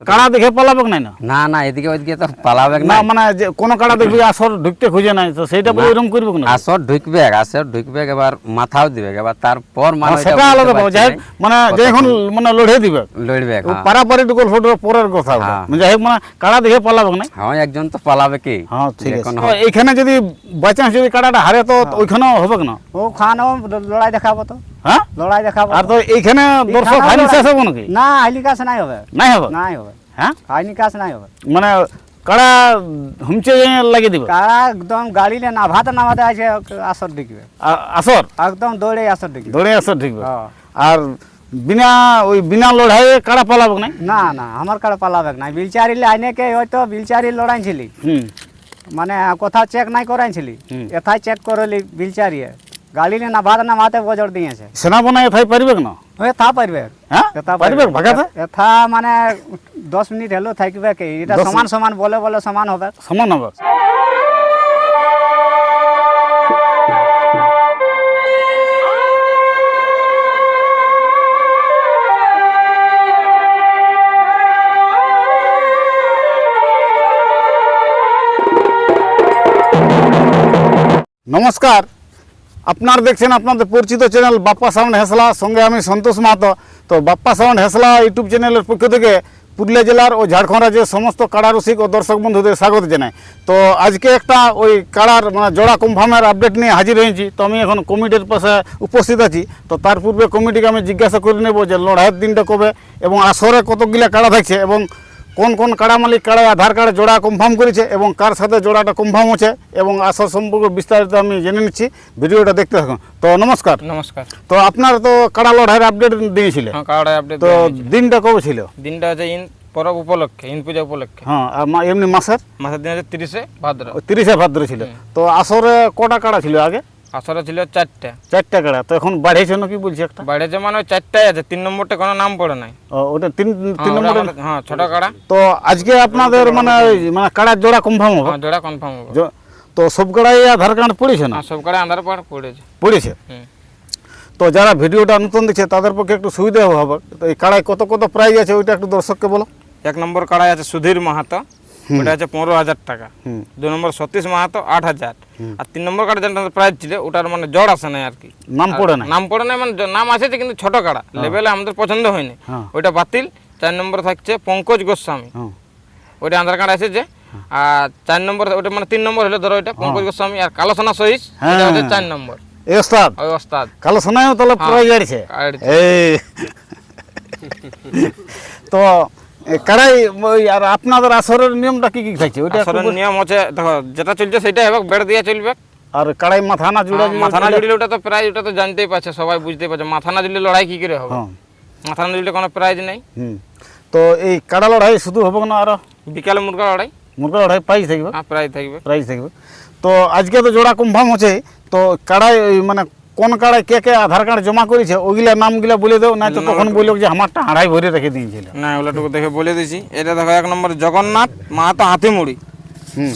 কাড়া দেখে পালাবে নাই না? না না এদিকে ওইদিকে তো পালাবে না মানে যে কোন কাড়া দেখবি আসর ঢুকতে খুঁজে নাই তো সেইটা বলে এরকম করবে না আসর ঢুকবে আসর ঢুকবে এবার মাথাও দিবে এবার তারপর মানে হ্যাঁ, সেটা আলাদা পাবো যাই মানে যে এখন মানে লড়ে দিবে লড়বে হ্যাঁ। পারাপারি ফটো পরের কথা। হ্যাঁ। মানে যাই হোক মানে কাড়া দেখে পালাবে না হ্যাঁ একজন তো পালাবে কি? হ্যাঁ ঠিক আছে। এইখানে যদি বাই চান্স যদি কাড়াটা হারে তো ওইখানেও হবে না? ও খানো লড়াই দেখাবো তো। হ্যাঁ? লড়াই দেখাবো। আর তো এইখানে দর্শক। শেষ হব নাকি? না হাইলি কাজ নাই হবে। নাই হবে? নাই হবে। হ্যাঁ? হাইনি কাজ নাই হবে মানে কাড়া হুমচে লাগিয়ে দিবে? কারা একদম গাড়িলে নাভাতে নাভাতে আছে আসর ঢুকবে। আসর? একদম দৌড়ে আসর ঢুকবে। দৌড়ে আসর ঠিকবে হ্যাঁ। আর বিনা ওই বিনা লড়াইয়ে কাড়া পালাবে না না না আমার কারা পালাবে না বিলচারিলে আইনেকে হয়তো বিলচারি লড়াইছিলি। হুম। মানে কোথাও চেক নাই করাইছিলি। এথাই চেক করলি বিলচারিয়ে। গাড়িলে নাভাতে নাভাতে বজর দিয়েছে। সেনাপনা এথাই পারবে না হয়ে থা পারবে। হ্যাঁ? এথা পারবে ভাগাতে? এথা মানে দশ মিনিট হলেও থাকবে কি? এটা সমান সমান বলে বলে সমান হবে। সমান হবে? নমস্কার। আপনারা দেখছেন আপনাদের পরিচিত চ্যানেল বাপ্পা সাউন্ড হেসলা, সঙ্গে আমি সন্তোষ মাহাতো। তো বাপ্পা সাউন্ড হেসলা ইউটিউব চ্যানেলের পক্ষ থেকে পুরুলিয়া জেলার ও ঝাড়খণ্ড রাজ্যের সমস্ত কাড়া রসিক ও দর্শক বন্ধুদের স্বাগত জানাই। তো আজকে একটা ওই কাড়ার মানে জোড়া কনফার্মের আপডেট নিয়ে হাজির হয়েছি। তো আমি এখন কমিটির পাশে উপস্থিত আছি। তো তার পূর্বে কমিটিকে আমি জিজ্ঞাসা করে নেব যে লড়াইয়ের দিনটা কবে এবং আসরে কতগুলা কাড়া থাকছে এবং কোন কোন কাড়া মালিক কাড়া আধার কার্ডে জোড়া কনফার্ম করেছে এবং কার সাথে জোড়াটা কনফার্ম হচ্ছে এবং আসর সম্পর্কে বিস্তারিত আমি জেনে নিচ্ছি। ভিডিওটা দেখতে থাকুন। তো নমস্কার। নমস্কার। তো আপনার তো কাড়া লড়াইয়ের আপডেট দিয়েছিলেন হ্যাঁ আপডেট তো দিনটা কবে ছিল? দিনটা হচ্ছে ইন পরব উপলক্ষে ইন পূজা উপলক্ষে। হ্যাঁ আর এমনি মাসের? মাসের দিন হচ্ছে তিরিশে ভাদ্র। তিরিশে ভাদ্র ছিল। তো আসরে কটা কাড়া ছিল আগে? আসরে ছিল চারটা। চারটা কাড়া? তো এখন বাড়িয়েছে নাকি বলছি একটা? বাইরেছে মানে চারটাই আছে তিন নম্বরটা কোনো নাম পড়ে নাই। ও, ওটা তিন তিন হ্যাঁ, নম্বরে হ্যাঁ ছোট কাড়া। তো আজকে আপনাদের মানে মানে কাড়ার জোড়া কনফার্ম হবে? হ্যাঁ জোড়া কনফার্ম হবে। তো সব কাড়াই আধার কার্ড পড়েছে না? হ্যাঁ সব কাড়া আধার কার্ড পড়েছে। পড়েছে? তো যারা ভিডিওটা নতুন দেখছে তাদের পক্ষে একটু সুবিধা হবে। তো এই কাড়ায় কত কত প্রাইজ আছে ওইটা একটু দর্শককে বলো। এক নম্বর কাড়াই আছে সুধীর মাহাতো। ওটা আছে পনেরো হাজার টাকা। দু নম্বর সতীশ মাহাতো আট হাজার। আর তিন নম্বর কাড়া যেটা প্রাইজ ছিল ওটার মানে জড় আসে নাই আর কি। নাম পড়ে না নাম পড়ে নাই মানে নাম আছে কিন্তু ছোট কাড়া লেভেলে আমাদের পছন্দ হয়নি। হ্যাঁ। ওইটা বাতিল। চার নম্বর থাকছে পঙ্কজ গোস্বামী। হ্যাঁ। ওইটা আধার কার্ড এসেছে আর চার নম্বর ওটা মানে তিন নম্বর হলো ধরো ওইটা পঙ্কজ গোস্বামী আর কালো সোনা সহিস এটা হচ্ছে চার নম্বর। এই ওস্তাদ। ওই ওস্তাদ। কালো তাহলে প্রাইজ আছে এই। তো কাড়াই ওই আর আপনাদের আসরের নিয়মটা কি কি থাকছে? ওইটা বল- নিয়ম হচ্ছে দেখো যেটা চলছে সেটাই হবে বেড় দিয়ে চলবে। আর কাড়াই মাথা না জুড়ে হ্যাঁ, মাথা না জুড়লে ওটা তো প্রাইজ ওটা তো জানতেই পারছে সবাই বুঝতেই পারছে। মাথা না জুড়লে লড়াই কি করে হবে? হ্যাঁ। মাথা না জুড়লে কোনো প্রাইজ নেই। তো এই কাড়া লড়াই শুধু হবে না আরও? বিকালে মুরগা লড়াই। মুরগা লড়াই প্রাইজ থাকবে। হ্যাঁ প্রাইজ থাকবে। প্রাইজ থাকবে। তো আজকে তো জোড়া কনফার্ম হচ্ছে তো কাড়াই মানে কোন কাড়াই কে কে আধার কার্ড জমা করেছে ওইগুলা নামগুলা বলে দাও না তো তখন বলল যে আমারটা হাড়াই ভরে রেখে দিয়েছিল। না ওগুলোটুকু দেখে বলে দিছি। এটা দেখো এক নম্বর জগন্নাথ মাহাতো হাতিমুড়ি। হুম।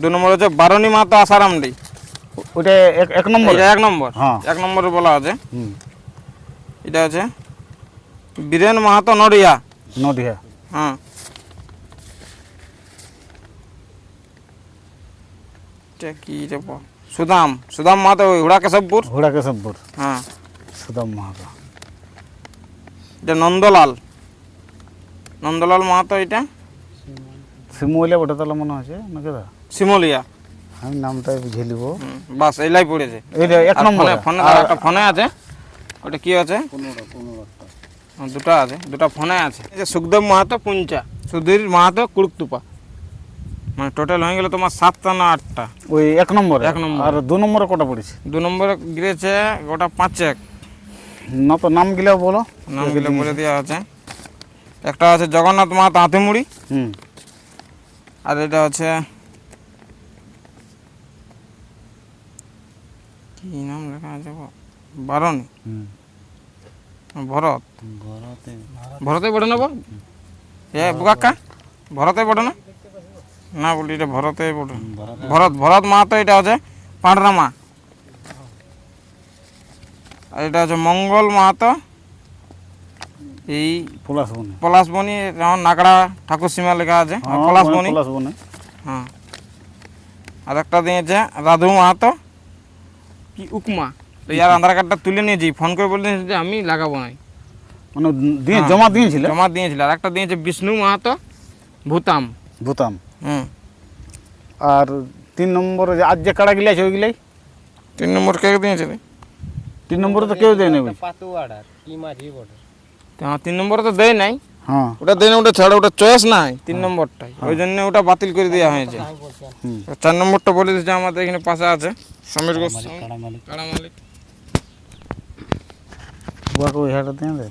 দু নম্বর হচ্ছে বারণী মাহাতো আসারামডি। ওইটা এক এক নম্বর? এক নম্বর। হ্যাঁ। এক নম্বরে বলা আছে। হুম। এটা আছে বীরেন মাহাতো নড়িয়া। নদিয়া হ্যাঁ। এটা কি রে? সুদাম সুদাম মাহাতো হুড়া কেশবপুর? ঘোড়া কেশবপুর। হ্যাঁ। সুদাম মাহাতো। এটা নন্দলাল। নন্দলাল মাহাতো এটা? শিমুলিয়া ওটা তাহলে মনে হচ্ছে নাকি দা শিমলিয়া। আমি নামটাই বুঝে নিব বাস এইলাই পড়েছে। এইটা এক নম্বর। ফোনে একটা ফোনে আছে। ওটা কি আছে? দুটো আছে দুটো ফোনে আছে। সুখদেব মাহাতো পুঞ্চা। সুধীর মাহাতো কুড়ুকতুপা। মানে টোটাল হয়ে গেল তোমার সাতটা না আটটা? ওই এক নম্বর? এক নম্বর। আর দু নম্বরে কটা পড়েছে? দু নম্বরে গিরেছে গোটা পাঁচেক। না তো নাম গিলা বলো। নামগুলো বলে দেওয়া আছে। একটা আছে জগন্নাথ মাহাতো হাতিমুড়ি। হুম। আর এটা হচ্ছে কি নাম লেখা আছে? বারণী। হুম। ভরত। ভরতে। পড়ে নেব এ বুকাক্কা? ভরতে পড়ে না? না বলি এটা ভরতে পড়ে ভরত। ভরত মাহাতো এটা হচ্ছে পাঁড়রামা আর এটা হচ্ছে মঙ্গল মাহাতো এই পলাশবনি। পলাশবনি যেমন নাগড়া ঠাকুর সীমা লেখা আছে হ্যাঁ, পলাশবনি। হ্যাঁ। আর একটা দিয়েছে রাধু মাহাতো কি উকমা তো ইয়ার আধার কার্ডটা তুলে নিয়েছি ফোন করে বলে যে আমি লাগাবো না মানে দিয়ে হ্যাঁ। জমা দিয়েছিলে? জমা দিয়েছিল। আর একটা দিয়েছে বিষ্ণু মাহাতো ভূতাম। ভুতাম। আর তিন নম্বর যে আজ যে কাড়া গিলা আছে ওইগুলাই? তিন নম্বর কে দিয়েছে? তিন নম্বরে তো কেউ দেয়নি আমার তিন নম্বরে তো দেয় নাই। হ্যাঁ। ওটা দেয় না ওটা ছাড়া ওটা চয়েস নাই। তিন নম্বরটাই। ওই জন্য ওটা বাতিল করে দেওয়া হয়েছে। হুম। চার নম্বরটা বলে দিচ্ছে আমাদের এখানে পাশে আছে। সমীর গোস্বামী কাড়া মালিক বুয়াকে ওই হাটে দিয়ে দেয়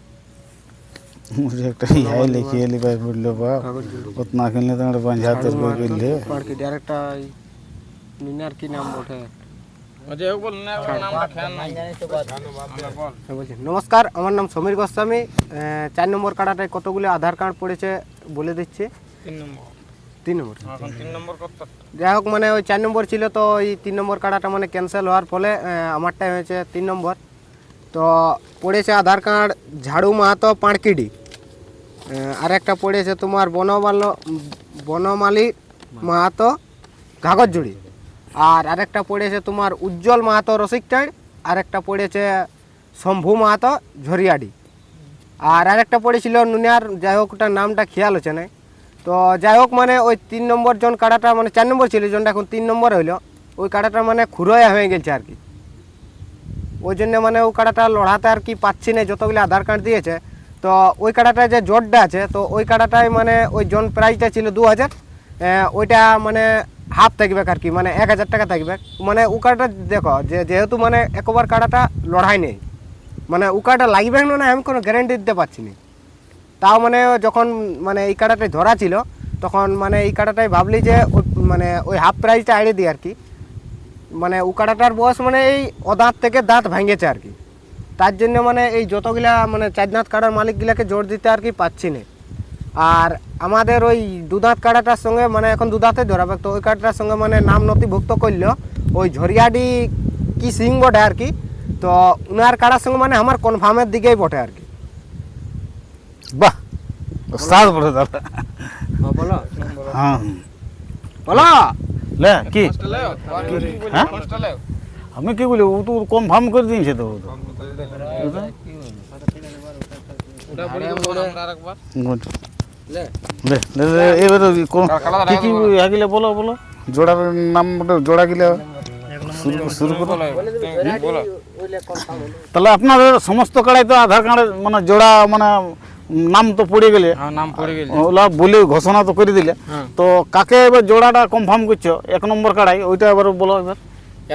मुझे एक टाइम हाई लिखिए लिखा বলছি নমস্কার আমার নাম সমীর গোস্বামী। চার নম্বর কার্ডটায় কতগুলো আধার কার্ড পড়েছে বলে দিচ্ছি? তিন নম্বর। তিন নম্বর। যাই হোক মানে ওই চার নম্বর ছিল তো ওই তিন নম্বর কাটাটা মানে ক্যান্সেল হওয়ার ফলে আমারটাই হয়েছে তিন নম্বর। তো পড়েছে আধার কার্ড ঝাড়ু মাহাতো পাঁড়কিডি। আর একটা পড়েছে তোমার বনমাল বনমালী মাহাতো ঘাগরজুড়ি আর আরেকটা পড়েছে তোমার উজ্জ্বল মাহাতো রসিকটাই আর একটা পড়েছে শম্ভু মাহাতো ঝরিয়াডি। আর আরেকটা পড়েছিল নুনিয়ার, যাই হোক, ওটার নামটা খেয়াল হচ্ছে না। তো যাই হোক মানে ওই তিন নম্বর জন কাটাটা মানে চার নম্বর ছিল জনটা এখন তিন নম্বর হইল। ওই কাটাটা মানে খুরোয়া হয়ে গেছে আর কি। ওই জন্য মানে ওই কাটাটা লড়াতে আর কি পাচ্ছি না, যতগুলো আধার কার্ড দিয়েছে। তো ওই কাটাটা যে জোটটা আছে, তো ওই কাটাটায় মানে ওই জন প্রাইসটা ছিল দু হাজার ওইটা মানে হাফ থাকবে আর কি মানে এক হাজার টাকা থাকবে। মানে ও কাটাটা দেখো, যে, যেহেতু মানে একবার কাটাটা লড়াই নেই মানে ও কাটা লাগবে না না আমি কোনো গ্যারেন্টি দিতে পারছি না। তাও মানে যখন মানে এই কাটাটাই ধরা ছিল, তখন মানে এই কাটাটাই ভাবলি যে মানে ওই হাফ প্রাইসটা আইডে দিই আর কি। মানে ও কাটাটার বয়স মানে এই অদাঁত থেকে দাঁত ভাঙেছে আর কি। তার জন্য মানে এই যতগুলা মানে চার দাঁত কাটার মালিকগুলাকে জোর দিতে আর কি পাচ্ছি না। আর আমাদের ওই দুদাঁত কাটাটার সঙ্গে মানে এখন দুদাঁতে ধরাবে তো ওই কাটাটার সঙ্গে মানে নাম নথিভুক্ত করল। ওই ঝরিয়াডি কি সিং বটে আর কি তো উনার কাটার সঙ্গে মানে আমার কনফার্মের দিকেই বটে আর কি। বাহ দাদা বলো। হ্যাঁ। বলো। লে কি? হ্যাঁ? আমি কি বলি ও তো কনফার্ম করে দিয়েছে তো এবারে কি কি আগিলে বলো বলো। জোড়ার নাম জোড়া গিলা। শুরু শুরু করো। বলো তুমি বলো। তাহলে আপনাদের সমস্ত কাড়াই তো আধার কার্ডে মানে জোড়া মানে নাম তো পড়ে গেলে। হ্যাঁ নাম পড়ে গেল। ওলা বলে ঘোষণা তো করে দিলে। হ্যাঁ। তো কাকে এবার জোড়াটা কনফার্ম করছ? এক নম্বর কাড়াই ওইটা এবার বলো এবার।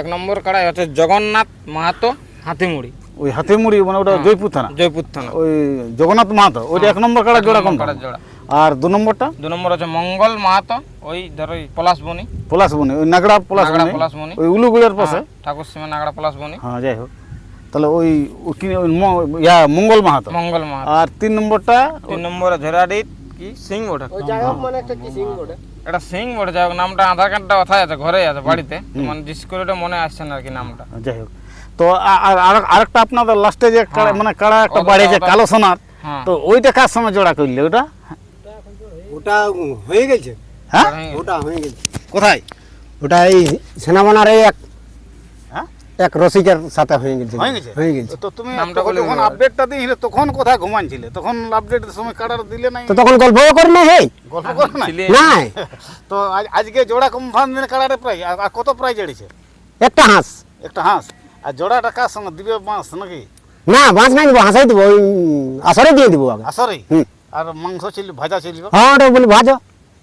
এক নম্বর কাড়াই হচ্ছে জগন্নাথ মাহাতো হাতিমুড়ি। ওই হাতিমুড়ি মানে ওটা জয়পুর থানা? জয়পুর থানা। ওই জগন্নাথ মাহাতো ওইটা এক নম্বর কাড়া জোড়া কাড়ার জোড়া। আর দু নম্বরটা? দু নম্বর হচ্ছে মঙ্গল মাহাতো ওই ধরো ওই পলাশবনি পলাশবনি ওই নাগড়া পলাশবনি পলাশবনি ওই উলুগুড়ের পাশে? ঠাকুর সীমা নাগড়া পলাশবনি হ্যাঁ যাই হোক। তাহলে ওই ইয়া মঙ্গল মাহাতো? মঙ্গল মাহাতো। আর তিন নম্বরটা তিন নম্বরে ঝরাডি কি? সিং ওটা যাই হোক মানে একটা কি সিং বটে? এটা সিং ওটা যাই হোক নামটা আধার কার্ডটা কোথায় আছে? ঘরে আছে বাড়িতে। মানে বিশেষ করে ওটা মনে আসছে না আর কি নামটা। যাই হোক। তো আর আর- আরেকটা আপনাদের লাস্টে যে কাড়া- মানে কাড়া একটা ওটা- বাড়িয়েছে ওটা- কালো সোনার হ্যাঁ। তো ওইটা কার সঙ্গে জোড়া করলে ওটা? ওটা হয়ে গেছে। হ্যাঁ? ওটা হয়ে গেছে। কোথায়? ওটা এই সেনামনার এই এক হ্যাঁ এক রসিকের সাথে হয়ে গেছে হয়ে গেছে? হয়ে গেছে। তো তুমি তখন যখন আপডেটটা দিয়েছিলে তখন কোথায় ঘুমানছিলে? তখন আপডেটের সময় কাড়ার দিলে নাই? তো তখন গল্প করি না হে? গল্প করো না। তো আজকে জোড়া কনফার্ম দিনে কাড়ারে প্রাইজ আর কত প্রাইজ এড়েছে? একটা হাঁস। একটা হাঁস? আর জোড়াটা কার সঙ্গে? দিবে মাছ নাকি? না মাছ নাই দিব হাঁসাই দিব ওই আসরে দিয়ে দিব আগে। আসরে হুম। আর মাংস ছিল ভাজা ছিল? হ্যাঁ ওটা বলি ভাজো।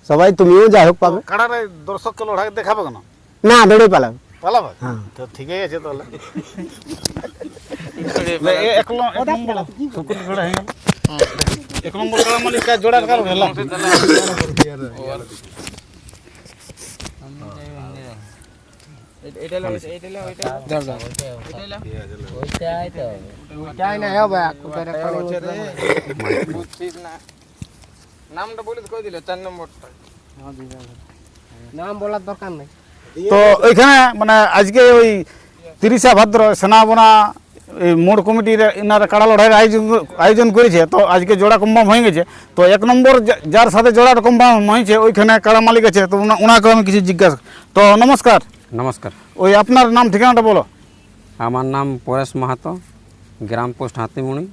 সবাই তুমিও যাই হোক পাবে। কাড়ারে দর্শককে লড়াই দেখাবে কেন? না দৌড়ে পালাবে। পালাবে হ্যাঁ। তো ঠিকই আছে তাহলে। এক নম্বর শুকুর জোড়া হয়ে। গেল এক নম্বর কাড়া মালিক কাজ জোড়ার কারণ হেলা? ওইটাই না হবে কোথায় নামটা বলে কই দিলে? চার নম্বরটা। নাম বলার দরকার নেই। তো ওইখানে মানে আজকে ওই তিরিশা ভাদ্র সেনাবনা এই মোড় কমিটির ইনারা কাড়া লড়াইয়ের আয়োজন আয়োজন করেছে তো আজকে জোড়া কম্বাম হয়ে গেছে তো এক নম্বর যার সাথে জোড়াটা কম্বাম হয়েছে ওইখানে কাড়া মালিক আছে তো ওনা- ওনাকে আমি কিছু জিজ্ঞাসা তো নমস্কার। নমস্কার। ওই আপনার নাম ঠিকানাটা বলো। আমার নাম পরেশ মাহাতো গ্রাম পোস্ট হাতিমুড়ি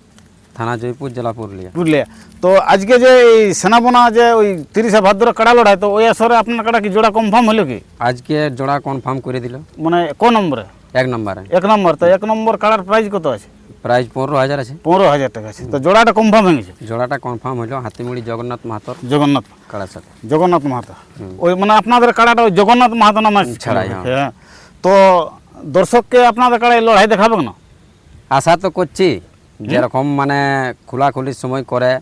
থানা জয়পুর জেলা পুরুলিয়া পুরুলিয়া তো আজকে যে এই সেনাবনা যে ওই তিরিশে ভাদ্র কাড়া লড়াই তো ওই আসরে আপনার কাড়া কি জোড়া কনফার্ম হলো কি আজকে জোড়া কনফার্ম করে দিল মানে ক নম্বরে এক নম্বরে এক নম্বর তো এক নম্বর কাড়ার প্রাইস কত আছে প্রাইস পনেরো হাজার আছে পনেরো হাজার টাকা আছে তো জোড়াটা কনফার্ম হয়ে গেছে জোড়াটা কনফার্ম হলো হাতিমুড়ি জগন্নাথ মাহাতোর জগন্নাথ কাড়ার সাথে জগন্নাথ মাহাতো ওই মানে আপনাদের কাড়াটা ওই জগন্নাথ মাহাতো নামে ছাড়াই, হ্যাঁ। তো দর্শককে আপনাদের কাড়ায় লড়াই দেখাবে না আশা তো করছি যেরকম মানে খোলাখুলির সময় করে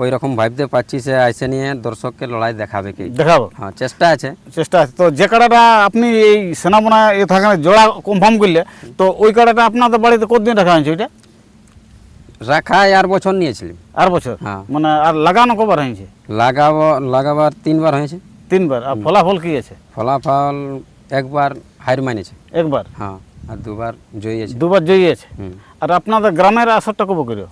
ওই রকম ভাবতে পারছি সে আইসে নিয়ে দর্শককে লড়াই দেখাবে কি। দেখাবো। হ্যাঁ চেষ্টা আছে। চেষ্টা আছে। তো যে কাড়াটা আপনি এই সেনাবনা এ থাকে জোড়া কনফার্ম করলে তো ওই কাড়াটা আপনাদের বাড়িতে কতদিন রাখা হয়েছে ওইটা? রাখা আর বছর নিয়েছিলাম। আর বছর? হ্যাঁ। মানে আর লাগানো কবার হয়েছে? লাগাবো লাগাবার তিনবার হয়েছে। তিনবার। আর ফলাফল কি আছে? ফলাফল একবার হার মানেছে একবার? হ্যাঁ। আর দুবার জয়ী আছে। দুবার জয়ী আছে। আর আপনাদের গ্রামের আসরটা কবে করিও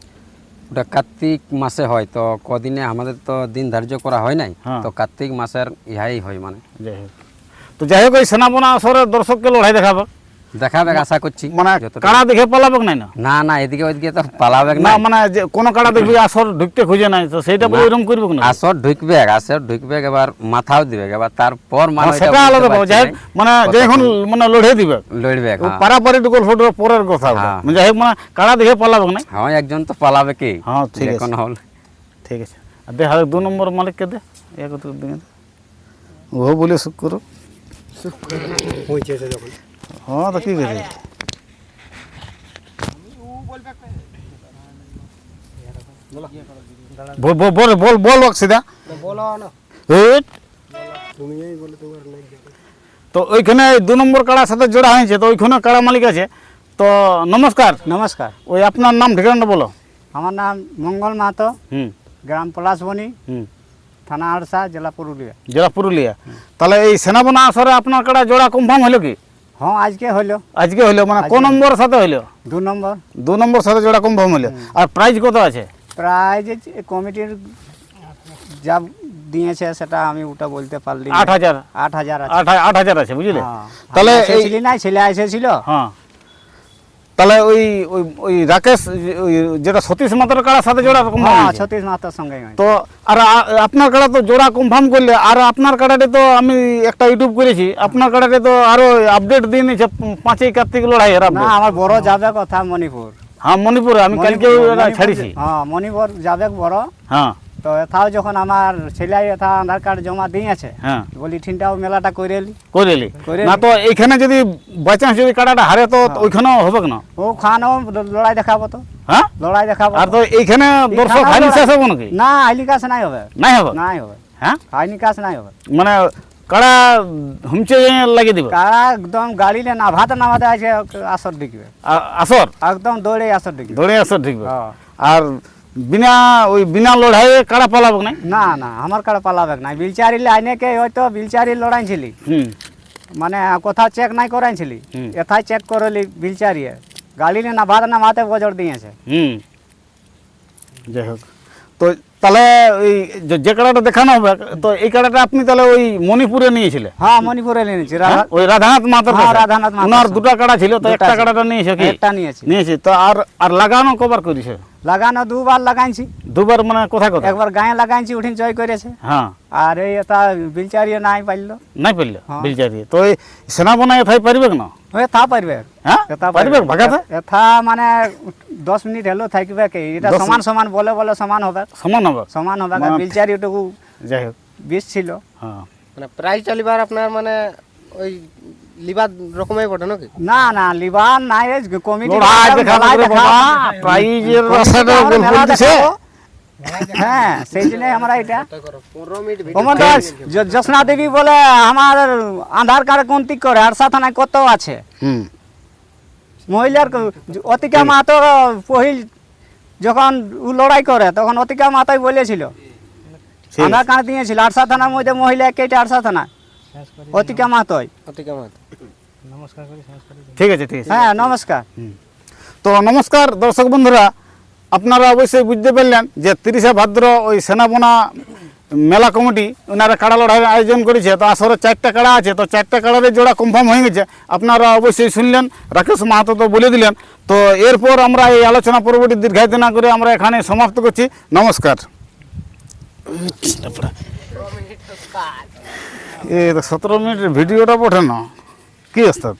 ওটা কার্তিক মাসে হয় তো কদিনে আমাদের তো দিন ধার্য করা হয় নাই হ্যাঁ। তো কার্তিক মাসের ইহাই হয় মানে। যাই হোক। তো যাই হোক ওই সেনাপনা আসরের দর্শককে লড়াই দেখাবে। দেখাবে আশা করছি। মানে কাড়া দেখে পালাবে নাই না? না না এদিকে ওইদিকে তো পালাবে না মানে যে কোনো কাড়া দেখবি আসর ঢুকতে খুঁজে নাই তো সেইটা বলে এরকম করবে না আসর ঢুকবে আসর ঢুকবে এবার মাথাও দিবে এবার তারপর মানে সেটা আলাদা পাবো যাই মানে যখন মানে লড়ে দিবে লড়বে ও হ্যাঁ। পারাপারি গল্পটা পরের কথা। হ্যাঁ। মানে যাই হোক মানে কাড়া দেখে পালাবে না হ্যাঁ একজন তো পালাবে কি? হ্যাঁ, ঠিক আছে। কোনো হল। ঠিক আছে। আর দে হারে দু নম্বর মালিককে দে? এক ও বলে সুখ করো পৌঁছেছে যখন। হ্যাঁ তো কি করে? বল বল বল বল সিধা। তো ওইখানে দু নম্বর কাড়ার সাথে জোড়া হয়েছে তো ওইখানে কাড়া মালিক আছে। তো নমস্কার। নমস্কার। ওই আপনার নাম ঠিকানাটা বলো। আমার নাম মঙ্গল মাহাতো। হুম। গ্রাম পলাশবনি। হুম। থানা আড়সা জেলা পুরুলিয়া। জেলা পুরুলিয়া। তাহলে এই সেনাবনা আসরে আপনার কাড়া জোড়া কনফার্ম হলো কি? হ্যাঁ আজকে হইল আজকে হইল মানে কোন নম্বর সাথে হইল দু নম্বর। দু নম্বর সাথে জোড়া কনফার্ম হলো আর প্রাইজ কত আছে? প্রাইজ কমিটির যা দিয়েছে সেটা আমি ওটা বলতে পারলি আট হাজার। আট হাজার আট হাজার আছে বুঝলে? হ্যাঁ। তাহলে ছেলে না ছেলে এসেছিল। হ্যাঁ। তাহলে ওই ওই ওই রাকেশ যেটা সতীশ মাতার কাড়ার সাথে জোড়া কনফার্ম হ্যাঁ সতীশ মাহাতোর সঙ্গে তো আর আপনার কাড়া তো জোড়া কনফার্ম করলে আর আপনার কাড়াতে তো আমি একটা ইউটিউব করেছি আপনার কাড়াতে তো আরও আপডেট দিয়ে নিচ্ছে পাঁচই কার্তিক লড়াই এর না আমার বড় যাবে কথা মণিপুর। হ্যাঁ মণিপুরে আমি কালকে ছাড়িছি। হ্যাঁ মণিপুর যাবে বড়। হ্যাঁ। তো এথাও যখন আমার ছেলে এথা আধার কার্ড জমা দিয়েছে হ্যাঁ। বলি ঠিনটাও মেলাটা করেলি করে না তো এইখানে যদি বাই চান্স যদি কাড়াটা হারে তো ওইখানেও হবে না ও খানো লড়াই দেখাবো তো। হ্যাঁ? লড়াই দেখাবো। আর তো এইখানে দর্শক লড়াই। শেষ হব নাকি? না আইলি কাজ নাই হবে। নাই হবে? নাই হবে। হ্যাঁ? আইনি কাজ নাই হবে। মানে কাড়া হুমচে লাগিয়ে দিবে? কারা একদম গাড়িলে নাভাতে নাভাতে আছে আসর দেখবে আসর? একদম দৌড়ে আসর দেখবে দৌড়ে আসর ঢুকবে। হ্যাঁ। আর বিনা ওই বিনা লড়াইয়ে কাড়া পালাবো না না না আমার কাড়া পালাবে না বিলচারি লাইনেকে হয়তো বিলচারি লড়াইছিলি হুম। মানে কোথাও চেক নাই করাইছিলি। এথাই চেক করলি বিলচারিয়ে। ভাত নাভাতে নাভাতে বজর দিয়েছে। হুম। যাই হোক। তো তাহলে ওই যে- কাড়াটা দেখানো হবে তো এই কাড়াটা আপনি তাহলে ওই মণিপুরে নিয়েছিলেন হ্যাঁ মণিপুরে নিয়েছি হ্যাঁ? ওই রাধানাথ মাতার হ্যাঁ, রাধানাথ ওনার। দুটা কাড়া ছিল তো একটা কাড়াটা নিয়েছে কি? একটা নিয়েছি। নিয়েছি তো আর আর লাগানো কবার করেছে? লাগানো দুবার লাগাইছি। দুবার মানে কোথায় কোথায় একবার গায়ে লাগাইছি উঠিন জয় করেছে। হ্যাঁ। আর এই এটা বিলচারিয়ে নাই পাইলো। নাই পারলে হ্যাঁ। বিলচারি। তো এই সেনাবনা এথাই পারবে না হয়ে থা পারবে। হ্যাঁ? এটা পারবে ভাগাতে? এথা মানে দশ মিনিট হলো থাকবে কি? এটা সমান সমান বলে বলে সমান হবে। সমান হবে। সমান হবে মানে- বিলচারি ওটুকু যাই হোক। বিষ ছিল। হ্যাঁ। মানে প্রাইজ চালিবার আপনার মানে ওই লিবার রকমই বটে নাকি? না না লিবার নাই কমিটি প্রাইজের দিছে। হ্যাঁ সেই জন্যই আমরা এটা পনেরো মিনিট ওমন তো জ- দেবী বলে আমার আধার কার্ড কোনটি করে আরসা থানায় কত আছে? হুম। মহিলার অতিকা মাহাতো পহিল যখন ও লড়াই করে তখন অতিকা মাথায় বলেছিল আমরা আধার কার্ড দিয়েছিল আরসা থানার মধ্যে মহিলা কেটে আরসা থানা। অতিকা মাথায় অতিকা মাত ঠিক আছে ঠিক আছে। হ্যাঁ নমস্কার। তো নমস্কার দর্শক বন্ধুরা আপনারা অবশ্যই বুঝতে পারলেন যে তিরিশে ভাদ্র ওই সেনাবনা মেলা কমিটি ওনারা কাড়া লড়াইয়ের আয়োজন করেছে, তো আসরে চারটা কাড়া আছে, তো চারটা কাড়ারে জোড়া কনফার্ম হয়ে গেছে। আপনারা অবশ্যই শুনলেন, রাকেশ মাহাতো তো বলে দিলেন। তো এরপর আমরা এই আলোচনা পরবর্তী দীর্ঘায়িত না করে আমরা এখানে সমাপ্ত করছি। নমস্কার। এ, সতেরো মিনিটের ভিডিওটা পঠে না। কি অবস্থা?